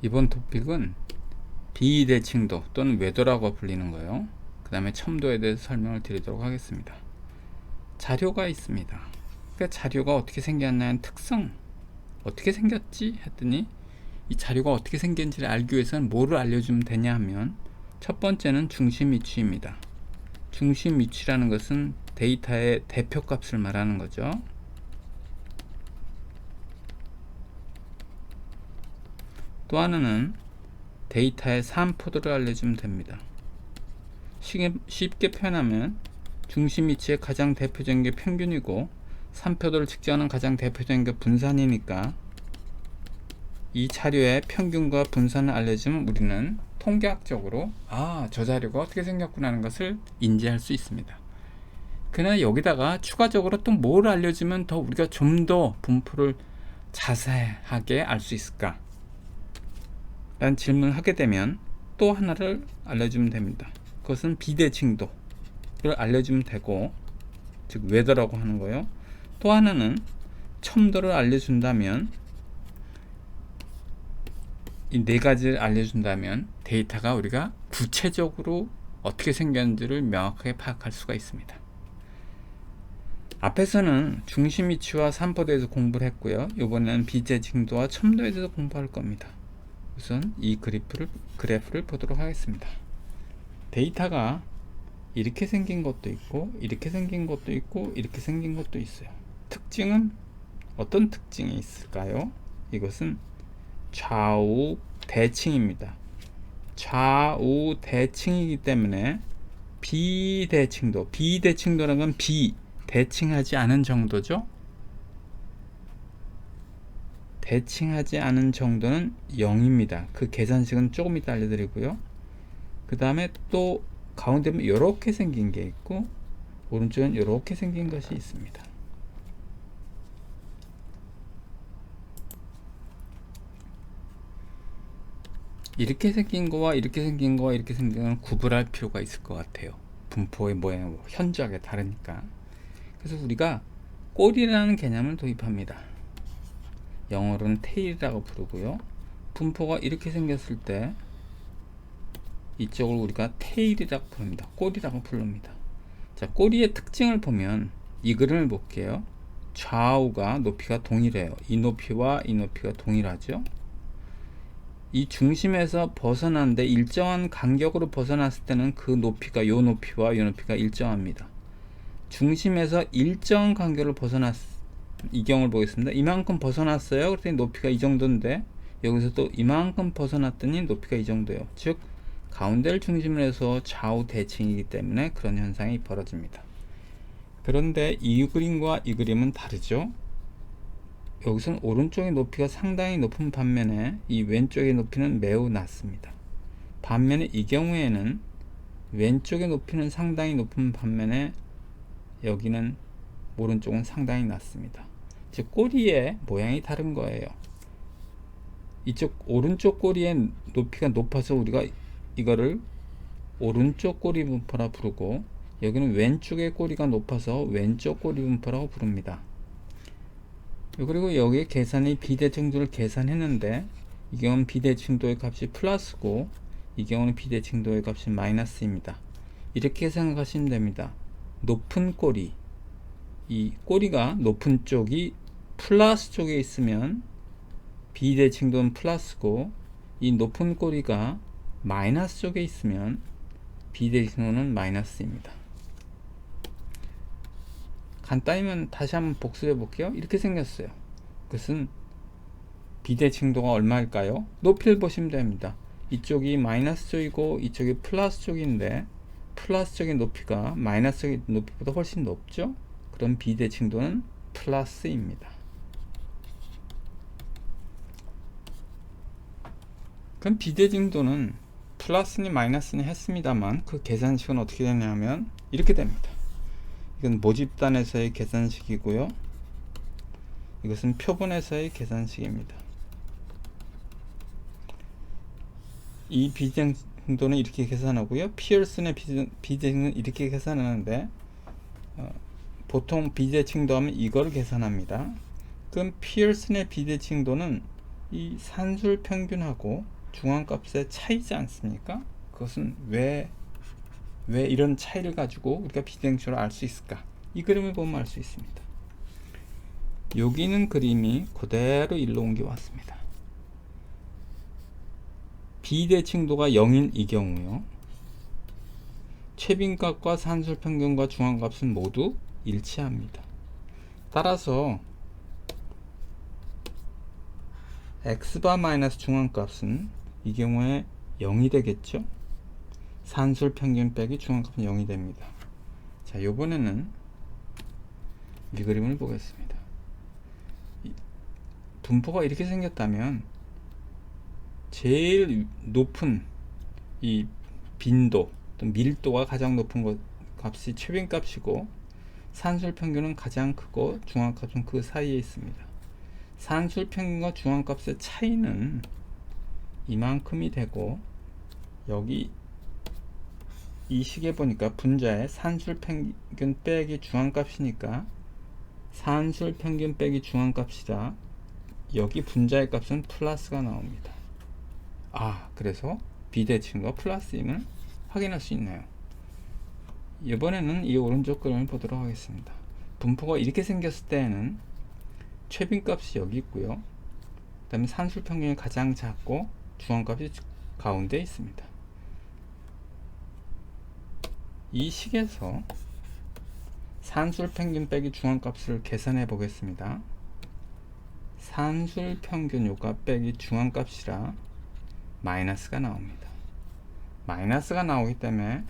이번 토픽은 비대칭도 또는 외도라고 불리는 거예요. 그 다음에 첨도에 대해서 설명을 드리도록 하겠습니다. 자료가 있습니다. 그 자료가 어떻게 생겼냐는 특성, 어떻게 생겼지 했더니 이 자료가 어떻게 생겼는지를 알기 위해서는 뭐를 알려주면 되냐 하면 첫 번째는 중심 위치입니다. 중심 위치라는 것은 데이터의 대표 값을 말하는 거죠. 또 하나는 데이터의 산 포도를 알려주면 됩니다. 쉽게 표현하면 중심 위치의 가장 대표적인 게 평균이고 산표도를 측정하는 가장 대표적인 게 분산이니까 이 자료의 평균과 분산을 알려주면 우리는 통계학적으로 아, 저 자료가 어떻게 생겼구나 하는 것을 인지할 수 있습니다. 그러나 여기다가 추가적으로 또 뭘 알려주면 더 우리가 좀 더 분포를 자세하게 알 수 있을까? 라는 질문을 하게 되면 또 하나를 알려주면 됩니다. 그것은 비대칭도를 알려주면 되고 즉 웨더라고 하는 거예요. 또 하나는 첨도를 알려준다면 이 네 가지를 알려준다면 데이터가 우리가 구체적으로 어떻게 생겼는지를 명확하게 파악할 수가 있습니다. 앞에서는 중심 위치와 산포에 대해서 공부를 했고요. 이번에는 비대칭도와 첨도에 대해서 공부할 겁니다. 우선 이 그래프를, 그래프를 보도록 하겠습니다. 데이터가 이렇게 생긴 것도 있고 이렇게 생긴 것도 있고 이렇게 생긴 것도 있어요. 특징은 어떤 특징이 있을까요? 이것은 좌우 대칭입니다. 좌우 대칭이기 때문에 비대칭도 비대칭도라는 건 비 대칭하지 않은 정도죠. 대칭하지 않은 정도는 0입니다. 그 계산식은 조금 이따 알려드리고요. 그 다음에 또 가운데 는 이렇게 생긴 게 있고 오른쪽은 이렇게 생긴 것이 있습니다. 이렇게 생긴 거와 이렇게 생긴 거와 이렇게 생긴 건 구분할 필요가 있을 것 같아요. 분포의 모양, 현저하게 다르니까. 그래서 우리가 꼴이라는 개념을 도입합니다. 영어로는 테일이라고 부르고요. 분포가 이렇게 생겼을 때 이쪽을 우리가 테일이라고 부릅니다. 꼬리라고 부릅니다. 자, 꼬리의 특징을 보면 이 그림을 볼게요. 좌우가 높이가 동일해요. 이 높이와 이 높이가 동일하죠. 이 중심에서 벗어난데 일정한 간격으로 벗어났을 때는 그 높이가 요 높이와 요 높이가 일정합니다. 중심에서 일정 간격을 벗어났을 이경을 보겠습니다. 이만큼 벗어났어요. 그랬더니 높이가 이 정도인데 여기서 또 이만큼 벗어났더니 높이가 이 정도예요. 즉 가운데를 중심으로 해서 좌우 대칭이기 때문에 그런 현상이 벌어집니다. 그런데 이 그림과 이 그림은 다르죠. 여기서는 오른쪽의 높이가 상당히 높은 반면에 이 왼쪽의 높이는 매우 낮습니다. 반면에 이 경우에는 왼쪽의 높이는 상당히 높은 반면에 여기는 오른쪽은 상당히 낮습니다. 즉 꼬리의 모양이 다른 거예요. 이쪽 오른쪽 꼬리의 높이가 높아서 우리가 이거를 오른쪽 꼬리 분포라 부르고 여기는 왼쪽의 꼬리가 높아서 왼쪽 꼬리 분포라고 부릅니다. 그리고 여기 계산이 비대칭도를 계산했는데 이 경우는 비대칭도의 값이 플러스고 이 경우는 비대칭도의 값이 마이너스입니다. 이렇게 생각하시면 됩니다. 높은 꼬리 이 꼬리가 높은 쪽이 플러스 쪽에 있으면 비대칭도는 플러스고 이 높은 꼬리가 마이너스 쪽에 있으면 비대칭도는 마이너스입니다. 간단히면 다시 한번 복수해 볼게요. 이렇게 생겼어요. 그것은 비대칭도가 얼마일까요? 높이를 보시면 됩니다. 이쪽이 마이너스 쪽이고 이쪽이 플러스 쪽인데 플러스 쪽의 높이가 마이너스 쪽의 높이보다 훨씬 높죠? 그럼 비대칭도는 플러스입니다. 그럼 비대칭도는 플러스니 마이너스니 했습니다만 그 계산식은 어떻게 되냐면 이렇게 됩니다. 이건 모집단에서의 계산식이고요. 이것은 표본에서의 계산식입니다. 이 비대칭도는 이렇게 계산하고요. 피어슨의 비대칭은 이렇게 계산하는데 어, 보통 비대칭도 하면 이걸 계산합니다. 그럼 피어슨의 비대칭도는 이 산술 평균하고 중앙값의 차이지 않습니까? 그것은 왜, 왜 이런 차이를 가지고 우리가 비대칭으로 알 수 있을까? 이 그림을 보면 알 수 있습니다. 여기는 그림이 그대로 일로 옮겨 왔습니다. 비대칭도가 0인 이 경우요. 최빈값과 산술평균과 중앙값은 모두 일치합니다. 따라서 x바 마이너스 중앙값은 이 경우에 0이 되겠죠? 산술 평균 빼기 중앙값은 0이 됩니다. 자, 요번에는 이 그림을 보겠습니다. 이 분포가 이렇게 생겼다면 제일 높은 이 빈도 또 밀도가 가장 높은 것 값이 최빈 값이고 산술 평균은 가장 크고 중앙 값은 그 사이에 있습니다. 산술 평균과 중앙 값의 차이는 이만큼이 되고 여기 이 식에 보니까 분자에 산술 평균 빼기 중앙 값이니까 산술 평균 빼기 중앙 값이라 여기 분자의 값은 플러스가 나옵니다. 아, 그래서 비대칭과 플러스임을 확인할 수 있네요. 이번에는 이 오른쪽 그림을 보도록 하겠습니다. 분포가 이렇게 생겼을 때에는 최빈 값이 여기 있고요. 그 다음에 산술 평균이 가장 작고 중앙 값이 가운데 있습니다. 이 식에서 산술 평균 빼기 중앙 값을 계산해 보겠습니다. 산술 평균 요값 빼기 중앙 값이라 마이너스가 나옵니다. 마이너스가 나오기 때문에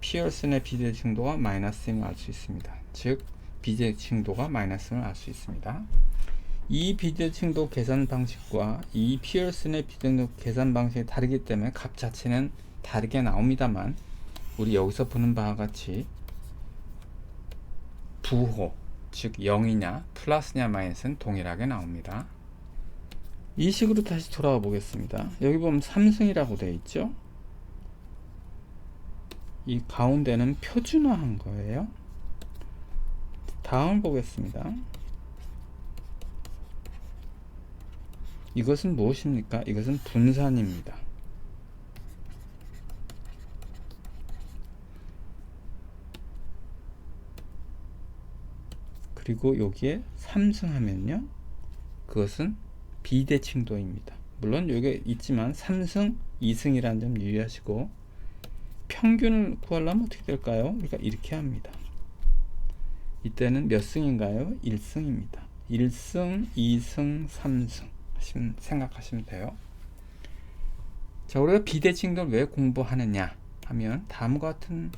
피어슨의 비대칭도가 마이너스임을 알 수 있습니다. 즉 비대칭도가 마이너스임을 알수 있습니다. 이 비대칭도 계산 방식과 이 피어슨의 비대칭도 계산 방식이 다르기 때문에 값 자체는 다르게 나옵니다만 우리 여기서 보는 바와 같이 부호 즉 0이냐 플러스냐 마이너스는 동일하게 나옵니다. 이 식으로 다시 돌아와 보겠습니다. 여기 보면 삼승이라고 되어 있죠. 이 가운데는 표준화한 거예요. 다음 보겠습니다. 이것은 무엇입니까? 이것은 분산입니다. 그리고 여기에 3승하면요. 그것은 비대칭도입니다. 물론 여기 있지만 3승, 2승이라는 점 유의하시고 평균을 구하려면 어떻게 될까요? 그러니까 이렇게 합니다. 이때는 몇 승인가요? 1승입니다. 1승, 2승, 3승 생각하시면 돼요. 자, 우리가 비대칭도를 왜 공부하느냐 하면 다음과 같은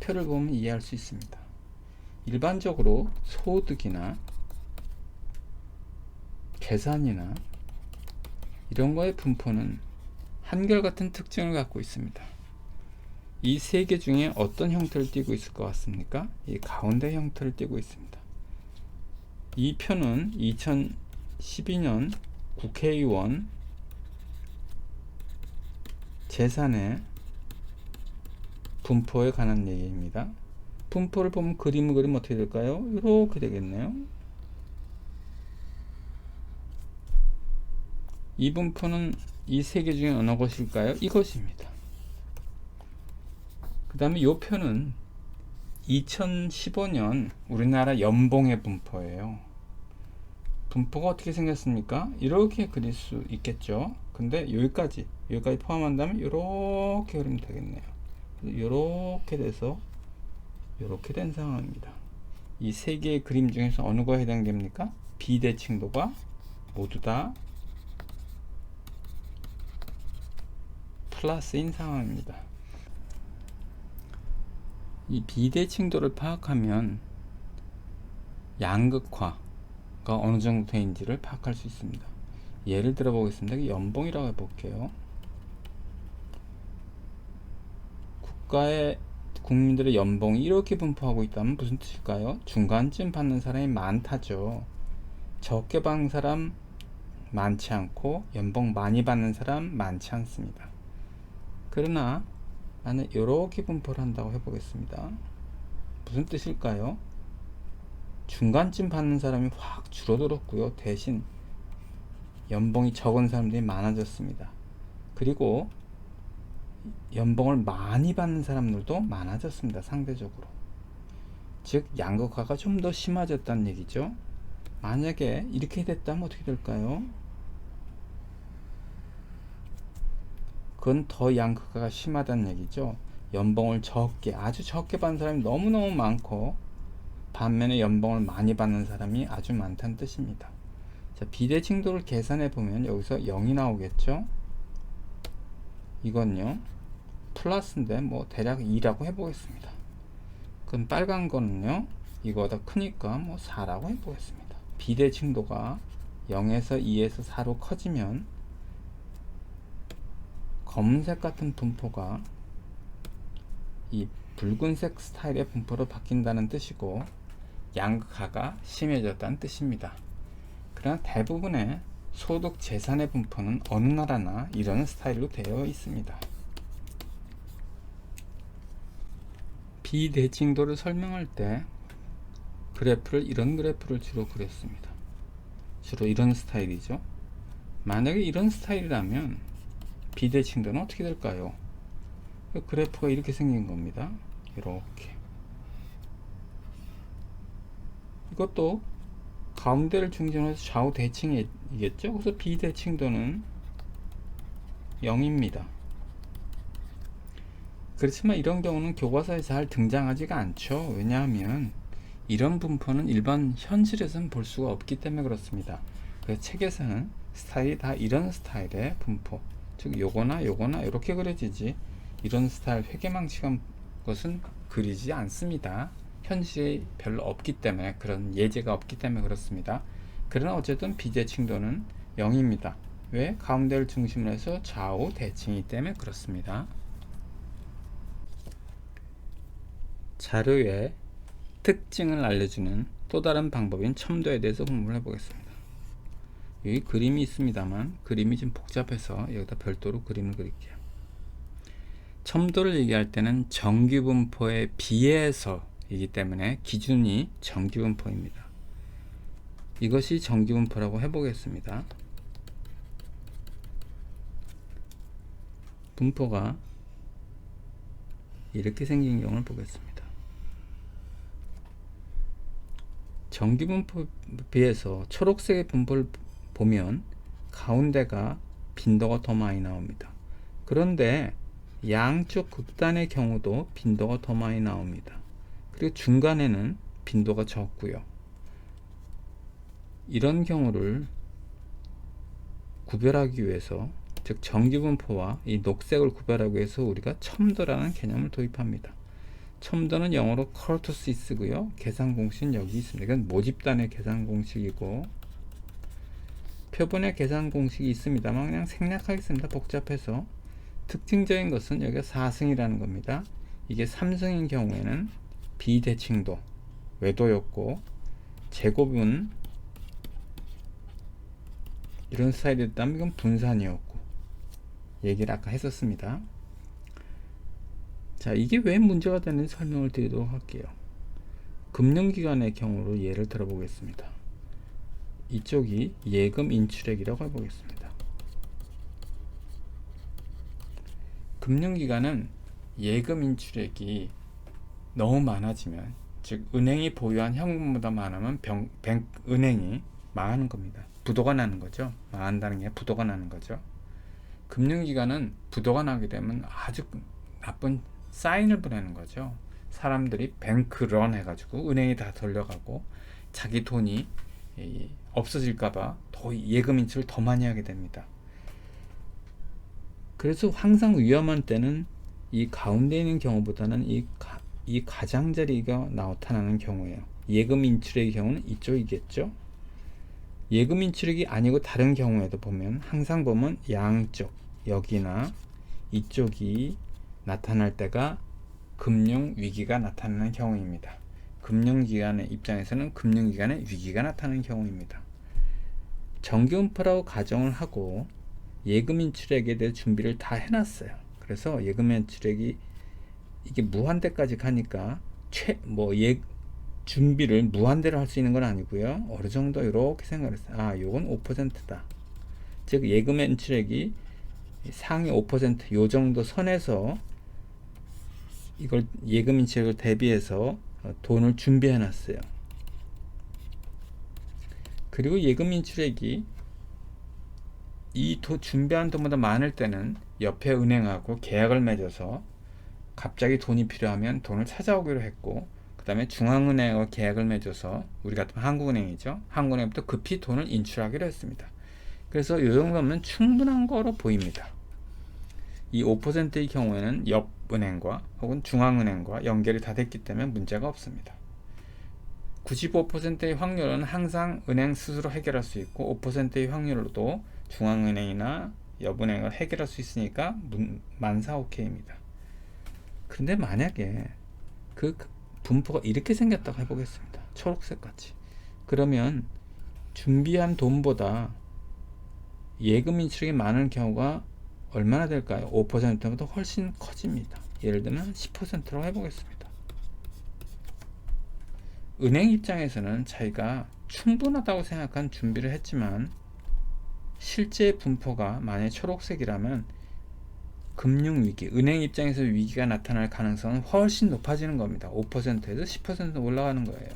표를 보면 이해할 수 있습니다. 일반적으로 소득이나 계산이나 이런 거의 분포는 한결같은 특징을 갖고 있습니다. 이 세 개 중에 어떤 형태를 띠고 있을 것 같습니까? 이 가운데 형태를 띠고 있습니다. 이 표는 2012년 국회의원 재산의 분포에 관한 얘기입니다. 분포를 보면 그림을 그리면 어떻게 될까요? 이렇게 되겠네요. 이 분포는 이 세 개 중에 어느 것일까요? 이것입니다. 그 다음에 이 표는 2015년 우리나라 연봉의 분포예요. 분포가 어떻게 생겼습니까? 이렇게 그릴 수 있겠죠. 근데 여기까지, 여기까지 포함한다면 이렇게 그리면 되겠네요. 이렇게 돼서 이렇게 된 상황입니다. 이 세 개의 그림 중에서 어느 거에 해당됩니까? 비대칭도가 모두 다 플러스인 상황입니다. 이 비대칭도를 파악하면 양극화가 어느 정도 되는지를 파악할 수 있습니다. 예를 들어 보겠습니다. 연봉이라고 해볼게요. 국가의 국민들의 연봉이 이렇게 분포하고 있다면 무슨 뜻일까요? 중간쯤 받는 사람이 많다죠. 적게 받는 사람 많지 않고 연봉 많이 받는 사람 많지 않습니다. 그러나 나는 이렇게 분포를 한다고 해보겠습니다. 무슨 뜻일까요? 중간쯤 받는 사람이 확 줄어들었고요. 대신 연봉이 적은 사람들이 많아졌습니다. 그리고 연봉을 많이 받는 사람들도 많아졌습니다. 상대적으로. 즉 양극화가 좀 더 심해졌다는 얘기죠. 만약에 이렇게 됐다면 어떻게 될까요? 그건 더 양극화가 심하다는 얘기죠. 연봉을 적게 아주 적게 받는 사람이 너무너무 많고 반면에 연봉을 많이 받는 사람이 아주 많다는 뜻입니다. 자, 비대칭도를 계산해 보면 여기서 0이 나오겠죠? 이건요. 플러스인데 뭐 대략 2라고 해 보겠습니다. 그럼 빨간 거는요. 이거보다 크니까 뭐 4라고 해 보겠습니다. 비대칭도가 0에서 2에서 4로 커지면 검은색 같은 분포가 이 붉은색 스타일의 분포로 바뀐다는 뜻이고 양극화가 심해졌다는 뜻입니다. 그러나 대부분의 소득 재산의 분포는 어느 나라나 이런 스타일로 되어 있습니다. 비대칭도를 설명할 때 그래프를 이런 그래프를 주로 그렸습니다. 주로 이런 스타일이죠. 만약에 이런 스타일이라면 비대칭도는 어떻게 될까요? 그 그래프가 이렇게 생긴 겁니다. 이렇게. 이것도 가운데를 중심으로 해서 좌우 대칭이겠죠? 그래서 비대칭도는 0입니다. 그렇지만 이런 경우는 교과서에 잘 등장하지가 않죠. 왜냐하면 이런 분포는 일반 현실에서는 볼 수가 없기 때문에 그렇습니다. 그래서 책에서는 스타일이 다 이런 스타일의 분포, 즉 요거나 요거나 이렇게 그려지지 이런 스타일 회계망식한 것은 그리지 않습니다. 현실이 별로 없기 때문에 그런 예제가 없기 때문에 그렇습니다. 그러나 어쨌든 비대칭도는 0입니다. 왜? 가운데를 중심으로 해서 좌우 대칭이기 때문에 그렇습니다. 자료의 특징을 알려주는 또 다른 방법인 첨도에 대해서 공부를 해보겠습니다. 여기 그림이 있습니다만 그림이 좀 복잡해서 여기다 별도로 그림을 그릴게요. 첨도를 얘기할 때는 정규분포에 비해서이기 때문에 기준이 정규분포입니다. 이것이 정규분포라고 해보겠습니다. 분포가 이렇게 생긴 경우를 보겠습니다. 정규분포에 비해서 초록색의 분포를 보면 가운데가 빈도가 더 많이 나옵니다. 그런데 양쪽 극단의 경우도 빈도가 더 많이 나옵니다. 그리고 중간에는 빈도가 적고요. 이런 경우를 구별하기 위해서 즉 정규분포와 이 녹색을 구별하기 위해서 우리가 첨도라는 개념을 도입합니다. 첨도는 영어로 커터시스고요. 계산 공식은 여기 있습니다. 이건 모집단의 계산 공식이고 표본의 계산 공식이 있습니다만 그냥 생략하겠습니다. 복잡해서 특징적인 것은 여기가 4승이라는 겁니다. 이게 3승인 경우에는 비대칭도 외도였고 제곱은 이런 스타일이었다면 이건 분산이었고 얘기를 아까 했었습니다. 자, 이게 왜 문제가 되는지 설명을 드리도록 할게요. 금융기관의 경우로 예를 들어보겠습니다. 이쪽이 예금 인출액이라고 해보겠습니다. 금융기관은 예금 인출액이 너무 많아지면 즉 은행이 보유한 현금보다 많으면 병, 뱅, 은행이 망하는 겁니다. 부도가 나는 거죠. 망한다는 게 부도가 나는 거죠. 금융기관은 부도가 나게 되면 아주 나쁜 사인을 보내는 거죠. 사람들이 뱅크런 해가지고 은행이 다 돌려가고 자기 돈이 없어질까봐 더 예금 인출을 더 많이 하게 됩니다. 그래서 항상 위험한 때는 이 가운데 있는 경우보다는 이, 가, 이 가장자리가 나타나는 경우예요. 예금 인출의 경우는 이쪽이겠죠. 예금 인출액이 아니고 다른 경우에도 보면 항상 보면 양쪽 여기나 이쪽이 나타날 때가 금융 위기가 나타나는 경우입니다. 금융기관의 입장에서는 금융기관의 위기가 나타나는 경우입니다. 정기운포라고 가정을 하고 예금 인출액에 대해 준비를 다 해놨어요. 그래서 예금 인출액이 이게 무한대까지 가니까 최뭐예 준비를 무한대로 할 수 있는 건 아니고요. 어느 정도 이렇게 생각했어요. 아, 요건 5%다. 즉 예금 인출액이 상위 5%요 정도 선에서 이걸 예금 인출액을 대비해서 어, 돈을 준비해 놨어요. 그리고 예금 인출액이 이 도, 준비한 돈보다 많을 때는 옆에 은행하고 계약을 맺어서 갑자기 돈이 필요하면 돈을 찾아오기로 했고 그 다음에 중앙은행과 계약을 맺어서 우리 같으면 한국은행이죠. 한국은행부터 급히 돈을 인출하기로 했습니다. 그래서 이 정도면 충분한 거로 보입니다. 이 5%의 경우에는 옆 은행과 혹은 중앙은행과 연결이 다 됐기 때문에 문제가 없습니다. 95%의 확률은 항상 은행 스스로 해결할 수 있고 5%의 확률로도 중앙은행이나 옆은행을 해결할 수 있으니까 만사 오케이입니다. 근데 만약에 그 분포가 이렇게 생겼다고 해보겠습니다. 초록색 같이. 그러면 준비한 돈보다 예금 인출이 많은 경우가 얼마나 될까요? 5%보다 훨씬 커집니다. 예를 들면 10%라고 해보겠습니다. 은행 입장에서는 자기가 충분하다고 생각한 준비를 했지만 실제 분포가 만약 초록색이라면 금융위기, 은행 입장에서 위기가 나타날 가능성은 훨씬 높아지는 겁니다. 5%에서 10% 올라가는 거예요.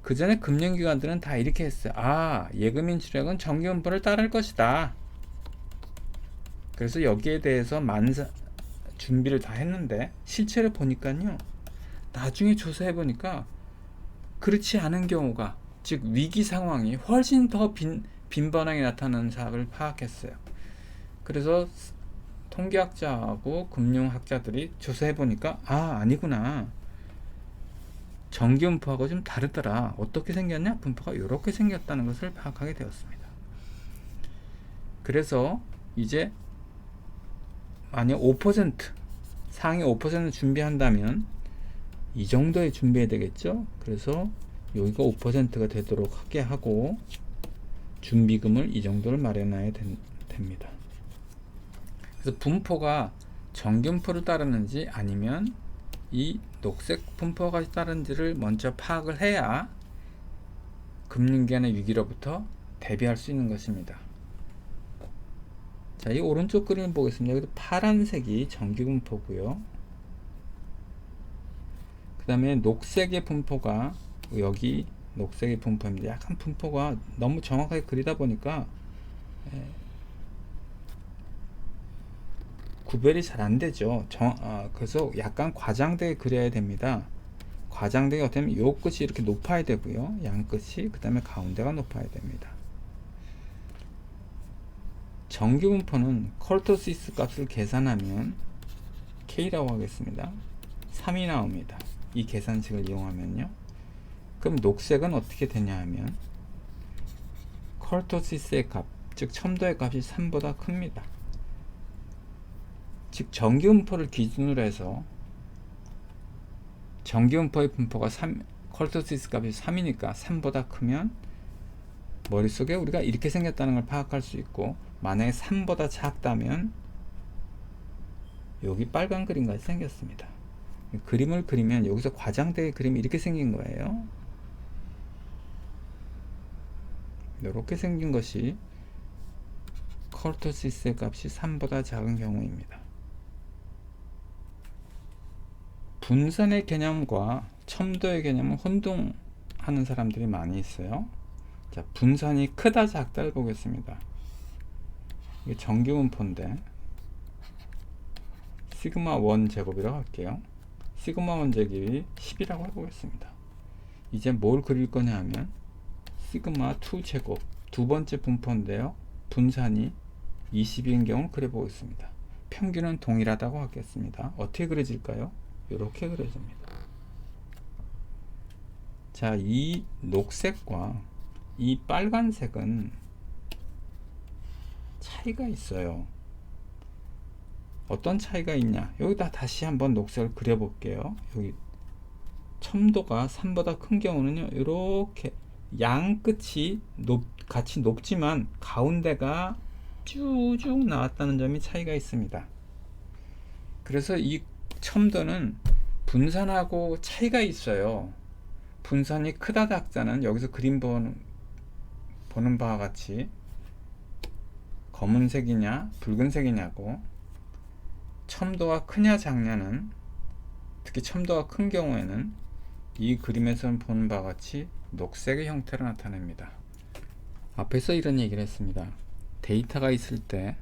그 전에 금융기관들은 다 이렇게 했어요. 아, 예금인 출액은 정기분포를 따를 것이다. 그래서 여기에 대해서 만사, 준비를 다 했는데 실체를 보니까요. 나중에 조사해 보니까 그렇지 않은 경우가 즉 위기 상황이 훨씬 더 빈, 빈번하게 나타나는 사업을 파악했어요. 그래서 통계학자하고 금융학자들이 조사해 보니까 아 아니구나 정기 분포하고 좀 다르더라 어떻게 생겼냐 분포가 이렇게 생겼다는 것을 파악하게 되었습니다 그래서 이제 만약 5% 상위 5% 준비한다면 이 정도에 준비해야 되겠죠? 그래서 여기가 5%가 되도록 하게 하고 준비금을 이 정도를 마련해야 됩니다. 그래서 분포가 정균포를 따르는지 아니면 이 녹색 분포가 따르는지를 먼저 파악을 해야 금융기관의 위기로부터 대비할 수 있는 것입니다. 자, 이 오른쪽 그림을 보겠습니다. 여기도 파란색이 정기분포고요. 그 다음에 녹색의 분포가 여기 녹색의 분포입니다. 약간 분포가 너무 정확하게 그리다 보니까 예, 구별이 잘 안 되죠. 정, 어, 그래서 약간 과장되게 그려야 됩니다. 과장되게 어떻게 요 끝이 이렇게 높아야 되고요. 양 끝이 그 다음에 가운데가 높아야 됩니다. 정규 분포는 컬토시스 값을 계산하면 K라고 하겠습니다. 3이 나옵니다. 이 계산식을 이용하면요. 그럼 녹색은 어떻게 되냐 하면 컬토시스의 값, 즉 첨도의 값이 3보다 큽니다. 즉 정기분포를 기준으로 해서 정기분포의 분포가 3, 컬토시스 값이 3이니까 3보다 크면 머릿속에 우리가 이렇게 생겼다는 걸 파악할 수 있고 만약에 3보다 작다면 여기 빨간 그림같이 생겼습니다. 그림을 그리면 여기서 과장되게 그림이 이렇게 생긴 거예요. 이렇게 생긴 것이 컬토시스의 값이 3보다 작은 경우입니다. 분산의 개념과 첨도의 개념은 혼동하는 사람들이 많이 있어요. 자, 분산이 크다 작다를 보겠습니다. 이게 정기분포인데 시그마 1 제곱이라고 할게요. 시그마 1 제곱이 10이라고 해보겠습니다. 이제 뭘 그릴 거냐 하면 시그마 2 제곱 두 번째 분포인데요. 분산이 20인 경우 그려보겠습니다. 평균은 동일하다고 하겠습니다. 어떻게 그려질까요? 이렇게 그려집니다. 자, 이 녹색과 이 빨간색은 차이가 있어요. 어떤 차이가 있냐? 여기다 다시 한번 녹색을 그려볼게요. 여기 첨도가 3보다 큰 경우는요, 이렇게 양 끝이 높, 같이 높지만 가운데가 쭉쭉 나왔다는 점이 차이가 있습니다. 그래서 이 첨도는 분산하고 차이가 있어요. 분산이 크다 작다는 여기서 그림 보는, 보는 바와 같이 검은색이냐 붉은색이냐고 첨도가 크냐 작냐는 특히 첨도가 큰 경우에는 이 그림에서 보는 바와 같이 녹색의 형태로 나타냅니다. 앞에서 이런 얘기를 했습니다. 데이터가 있을 때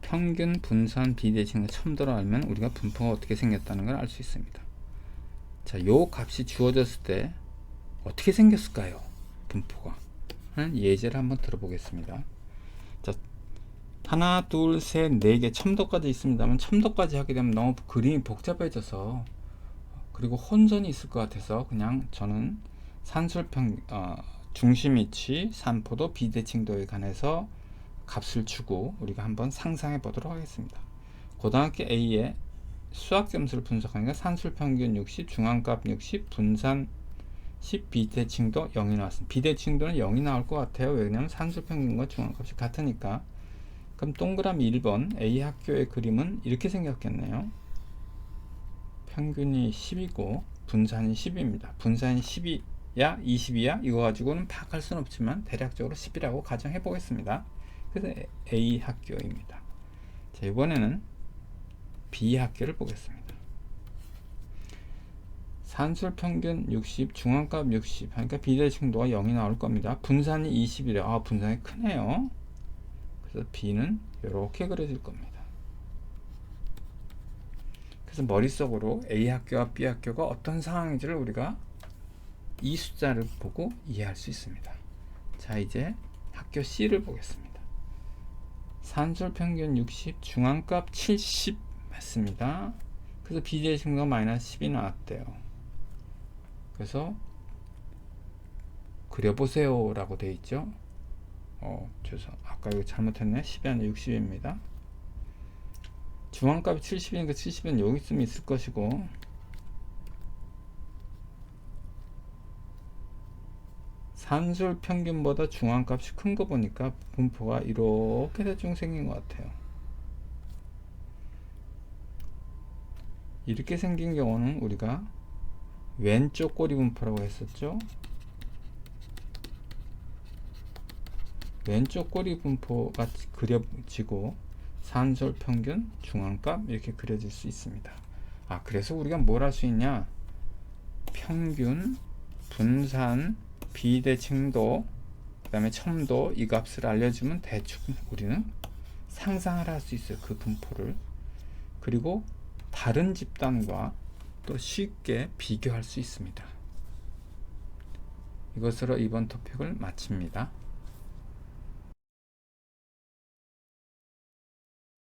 평균 분산 비대칭의 첨도를 알면 우리가 분포가 어떻게 생겼다는 걸 알 수 있습니다. 자, 요 값이 주어졌을 때 어떻게 생겼을까요? 분포가. 예제를 한번 들어보겠습니다. 자, 하나, 둘, 셋, 네 개 첨도까지 있습니다만 첨도까지 하게 되면 너무 그림이 복잡해져서 그리고 혼선이 있을 것 같아서 그냥 저는 산술평 어, 중심 위치, 산포도, 비대칭도에 관해서 값을 주고 우리가 한번 상상해 보도록 하겠습니다. 고등학교 A의 수학 점수를 분석하니까 산술 평균 60, 중앙값 60, 분산 10, 비대칭도 0이 나왔습니다. 비대칭도는 0이 나올 것 같아요. 왜냐하면 산술 평균과 중앙값이 같으니까. 그럼 동그라미 1번 A 학교의 그림은 이렇게 생겼겠네요. 평균이 10이고 분산이 10입니다. 분산이 10이야 20이야 이거 가지고는 파악할 수는 없지만 대략적으로 10이라고 가정해 보겠습니다. 그래서 A 학교입니다. 자, 이번에는 B 학교를 보겠습니다. 산술 평균 60, 중앙값 60 하니까 비대칭도가 0이 나올 겁니다. 분산이 20이래. 아, 분산이 크네요. 그래서 B는 이렇게 그려질 겁니다. 그래서 머릿속으로 A 학교와 B 학교가 어떤 상황인지를 우리가 이 숫자를 보고 이해할 수 있습니다. 자, 이제 학교 C를 보겠습니다. 산술 평균 60, 중앙값 70 맞습니다. 그래서 비대칭도가 마이너스 10이 나왔대요. 그래서 그려보세요 라고 되어 있죠. 어, 죄송. 아까 이거 잘못했네. 10이 아니라 60입니다. 중앙값이 70이니까 70은 여기 있으면 있을 것이고 산술 평균보다 중앙값이 큰 거 보니까 분포가 이렇게 대충 생긴 것 같아요. 이렇게 생긴 경우는 우리가 왼쪽 꼬리 분포라고 했었죠. 왼쪽 꼬리 분포가 그려지고 산술 평균, 중앙값 이렇게 그려질 수 있습니다. 아 그래서 우리가 뭘 할 수 있냐? 평균, 분산, 비대칭도, 그 다음에 첨도 이 값을 알려주면 대충 우리는 상상을 할 수 있어요. 그 분포를 그리고 다른 집단과 또 쉽게 비교할 수 있습니다. 이것으로 이번 토픽을 마칩니다.